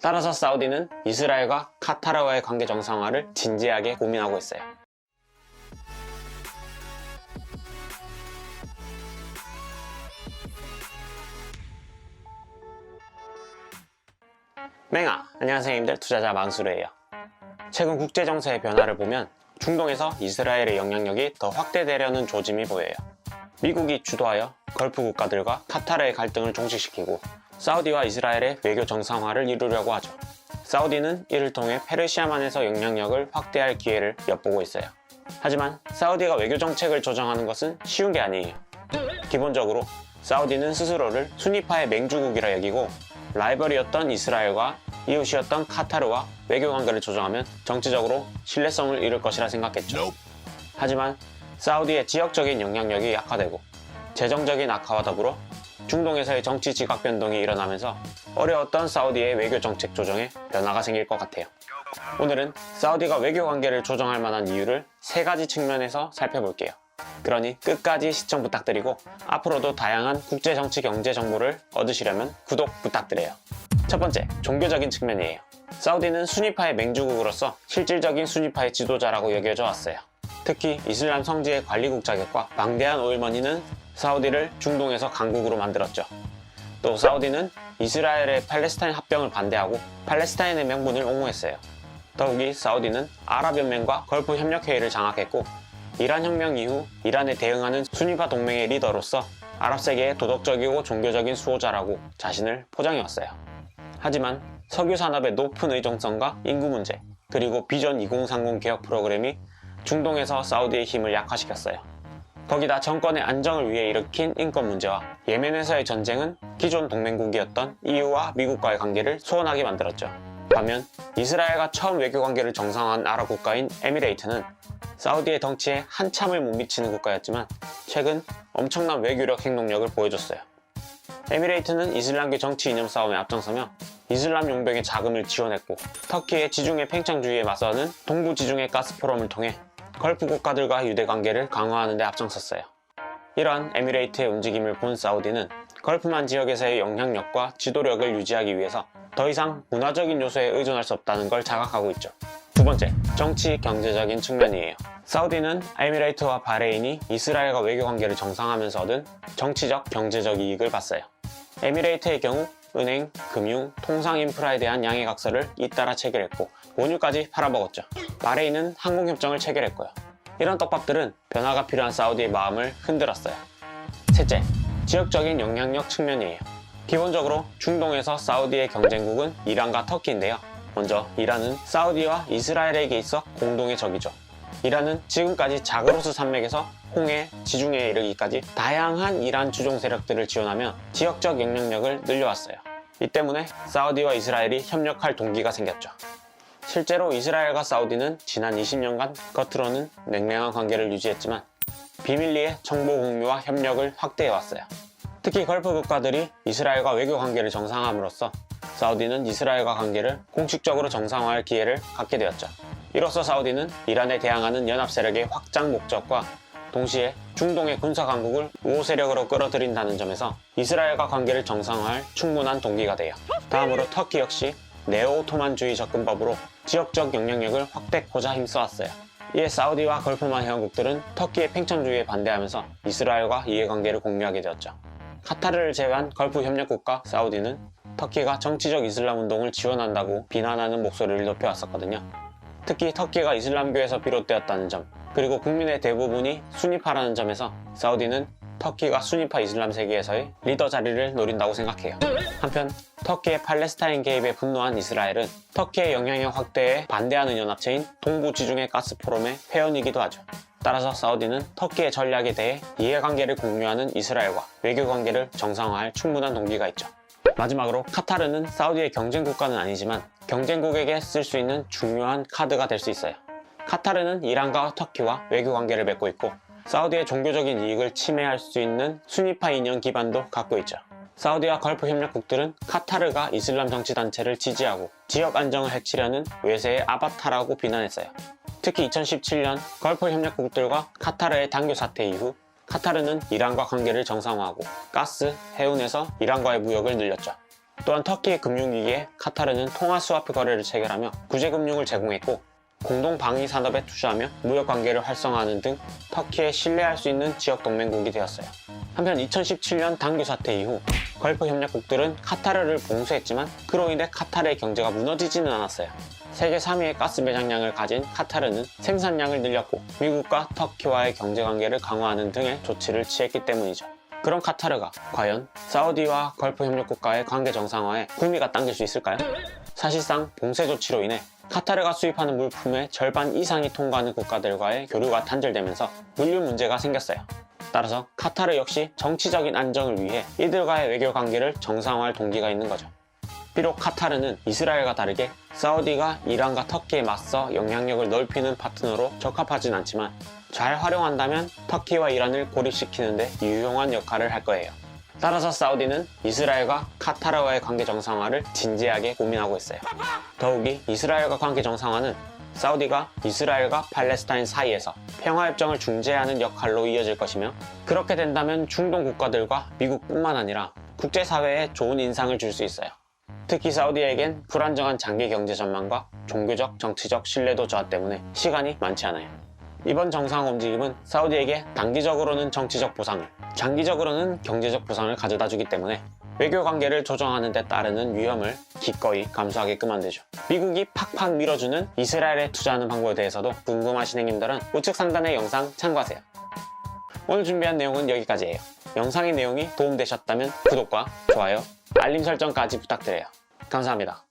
따라서 사우디는 이스라엘과 카타르와의 관계 정상화를 진지하게 고민하고 있어요. 맹아, 안녕하세요 님들 투자자 만수르예요. 최근 국제 정세의 변화를 보면 중동에서 이스라엘의 영향력이 더 확대되려는 조짐이 보여요. 미국이 주도하여 걸프 국가들과 카타르의 갈등을 종식시키고 사우디와 이스라엘의 외교 정상화를 이루려고 하죠. 사우디는 이를 통해 페르시아만에서 영향력을 확대할 기회를 엿보고 있어요. 하지만 사우디가 외교 정책을 조정하는 것은 쉬운 게 아니에요. 기본적으로 사우디는 스스로를 순위파의 맹주국이라 여기고 라이벌이었던 이스라엘과 이웃이었던 카타르와 외교 관계를 조정하면 정치적으로 신뢰성을 잃을 것이라 생각했죠. 하지만 사우디의 지역적인 영향력이 약화되고 재정적인 악화와 더불어 중동에서의 정치 지각 변동이 일어나면서 어려웠던 사우디의 외교 정책 조정에 변화가 생길 것 같아요. 오늘은 사우디가 외교 관계를 조정할 만한 이유를 세 가지 측면에서 살펴볼게요. 그러니 끝까지 시청 부탁드리고 앞으로도 다양한 국제 정치 경제 정보를 얻으시려면 구독 부탁드려요. 첫 번째, 종교적인 측면이에요. 사우디는 순위파의 맹주국으로서 실질적인 순위파의 지도자라고 여겨져 왔어요. 특히 이슬람 성지의 관리국 자격과 방대한 오일머니는 사우디를 중동에서 강국으로 만들었죠. 또 사우디는 이스라엘의 팔레스타인 합병을 반대하고 팔레스타인의 명분을 옹호했어요. 더욱이 사우디는 아랍연맹과 걸프 협력회의를 장악했고 이란 혁명 이후 이란에 대응하는 순위파 동맹의 리더로서 아랍 세계의 도덕적이고 종교적인 수호자라고 자신을 포장해왔어요. 하지만 석유 산업의 높은 의존성과 인구 문제, 그리고 비전 2030 개혁 프로그램이 중동에서 사우디의 힘을 약화시켰어요. 거기다 정권의 안정을 위해 일으킨 인권 문제와 예멘에서의 전쟁은 기존 동맹국이었던 EU와 미국과의 관계를 소원하게 만들었죠. 반면 이스라엘과 처음 외교 관계를 정상화한 아랍 국가인 에미레이트는 사우디의 덩치에 한참을 못 미치는 국가였지만 최근 엄청난 외교력 행동력을 보여줬어요. 에미레이트는 이슬람계 정치 이념 싸움에 앞장서며 이슬람 용병의 자금을 지원했고 터키의 지중해 팽창주의에 맞서는 동부 지중해 가스 포럼을 통해 걸프 국가들과 유대 관계를 강화하는 데 앞장섰어요. 이러한 에미레이트의 움직임을 본 사우디는 걸프만 지역에서의 영향력과 지도력을 유지하기 위해서 더 이상 문화적인 요소에 의존할 수 없다는 걸 자각하고 있죠. 두 번째, 정치 경제적인 측면이에요. 사우디는 에미레이트와 바레인이 이스라엘과 외교 관계를 정상하면서 얻은 정치적 경제적 이익을 봤어요. 에미레이트의 경우 은행, 금융, 통상 인프라에 대한 양해각서를 잇따라 체결했고 원유까지 팔아먹었죠. 바레인은 항공협정을 체결했고요. 이런 떡밥들은 변화가 필요한 사우디의 마음을 흔들었어요. 셋째, 지역적인 영향력 측면이에요. 기본적으로 중동에서 사우디의 경쟁국은 이란과 터키인데요. 먼저 이란은 사우디와 이스라엘에게 있어 공동의 적이죠. 이란은 지금까지 자그로스 산맥에서 홍해, 지중해에 이르기까지 다양한 이란 주종 세력들을 지원하며 지역적 영향력을 늘려왔어요. 이 때문에 사우디와 이스라엘이 협력할 동기가 생겼죠. 실제로 이스라엘과 사우디는 지난 20년간 겉으로는 냉랭한 관계를 유지했지만 비밀리에 정보 공유와 협력을 확대해왔어요. 특히 걸프 국가들이 이스라엘과 외교 관계를 정상함으로써 사우디는 이스라엘과 관계를 공식적으로 정상화할 기회를 갖게 되었죠. 이로써 사우디는 이란에 대항하는 연합 세력의 확장 목적과 동시에 중동의 군사 강국을 우호 세력으로 끌어들인다는 점에서 이스라엘과 관계를 정상화할 충분한 동기가 돼요. 다음으로 터키 역시 네오 오토만주의 접근법으로 지역적 영향력을 확대하고자 힘써왔어요. 이에 사우디와 걸프만 회원국들은 터키의 팽창주의에 반대하면서 이스라엘과 이해관계를 공유하게 되었죠. 카타르를 제외한 걸프 협력국가 사우디는 터키가 정치적 이슬람 운동을 지원한다고 비난하는 목소리를 높여왔었거든요. 특히 터키가 이슬람교에서 비롯되었다는 점, 그리고 국민의 대부분이 순위파라는 점에서 사우디는 터키가 순위파 이슬람 세계에서의 리더 자리를 노린다고 생각해요. 한편 터키의 팔레스타인 개입에 분노한 이스라엘은 터키의 영향력 확대에 반대하는 연합체인 동부 지중해 가스 포럼의 회원이기도 하죠. 따라서 사우디는 터키의 전략에 대해 이해관계를 공유하는 이스라엘과 외교 관계를 정상화할 충분한 동기가 있죠. 마지막으로 카타르는 사우디의 경쟁 국가는 아니지만 경쟁국에게 쓸 수 있는 중요한 카드가 될 수 있어요. 카타르는 이란과 터키와 외교 관계를 맺고 있고 사우디의 종교적인 이익을 침해할 수 있는 순위파 인연 기반도 갖고 있죠. 사우디와 걸프 협력국들은 카타르가 이슬람 정치단체를 지지하고 지역 안정을 해치려는 외세의 아바타라고 비난했어요. 특히 2017년 걸프 협력국들과 카타르의 당교 사태 이후 카타르는 이란과 관계를 정상화하고 가스, 해운에서 이란과의 무역을 늘렸죠. 또한 터키의 금융위기에 카타르는 통화 스와프 거래를 체결하며 구제금융을 제공했고 공동 방위 산업에 투자하며 무역 관계를 활성화하는 등 터키에 신뢰할 수 있는 지역 동맹국이 되었어요. 한편 2017년 당규 사태 이후 걸프 협력국들은 카타르를 봉쇄했지만 그로 인해 카타르의 경제가 무너지지는 않았어요. 세계 3위의 가스 매장량을 가진 카타르는 생산량을 늘렸고 미국과 터키와의 경제 관계를 강화하는 등의 조치를 취했기 때문이죠. 그런 카타르가 과연 사우디와 걸프 협력국가의 관계 정상화에 구미가 당길 수 있을까요? 사실상 봉쇄 조치로 인해 카타르가 수입하는 물품의 절반 이상이 통과하는 국가들과의 교류가 단절되면서 물류 문제가 생겼어요. 따라서 카타르 역시 정치적인 안정을 위해 이들과의 외교 관계를 정상화할 동기가 있는 거죠. 비록 카타르는 이스라엘과 다르게 사우디가 이란과 터키에 맞서 영향력을 넓히는 파트너로 적합하진 않지만 잘 활용한다면 터키와 이란을 고립시키는데 유용한 역할을 할 거예요. 따라서 사우디는 이스라엘과 카타르와의 관계 정상화를 진지하게 고민하고 있어요. 더욱이 이스라엘과 관계 정상화는 사우디가 이스라엘과 팔레스타인 사이에서 평화협정을 중재하는 역할로 이어질 것이며 그렇게 된다면 중동 국가들과 미국뿐만 아니라 국제사회에 좋은 인상을 줄 수 있어요. 특히 사우디에겐 불안정한 장기 경제 전망과 종교적, 정치적 신뢰도 저하 때문에 시간이 많지 않아요. 이번 정상화 움직임은 사우디에게 단기적으로는 정치적 보상을, 장기적으로는 경제적 보상을 가져다 주기 때문에 외교 관계를 조정하는 데 따르는 위험을 기꺼이 감수하게끔 만들죠. 미국이 팍팍 밀어주는 이스라엘에 투자하는 방법에 대해서도 궁금하신 행님들은 우측 상단의 영상 참고하세요. 오늘 준비한 내용은 여기까지예요. 영상의 내용이 도움되셨다면 구독과 좋아요, 알림 설정까지 부탁드려요. 감사합니다.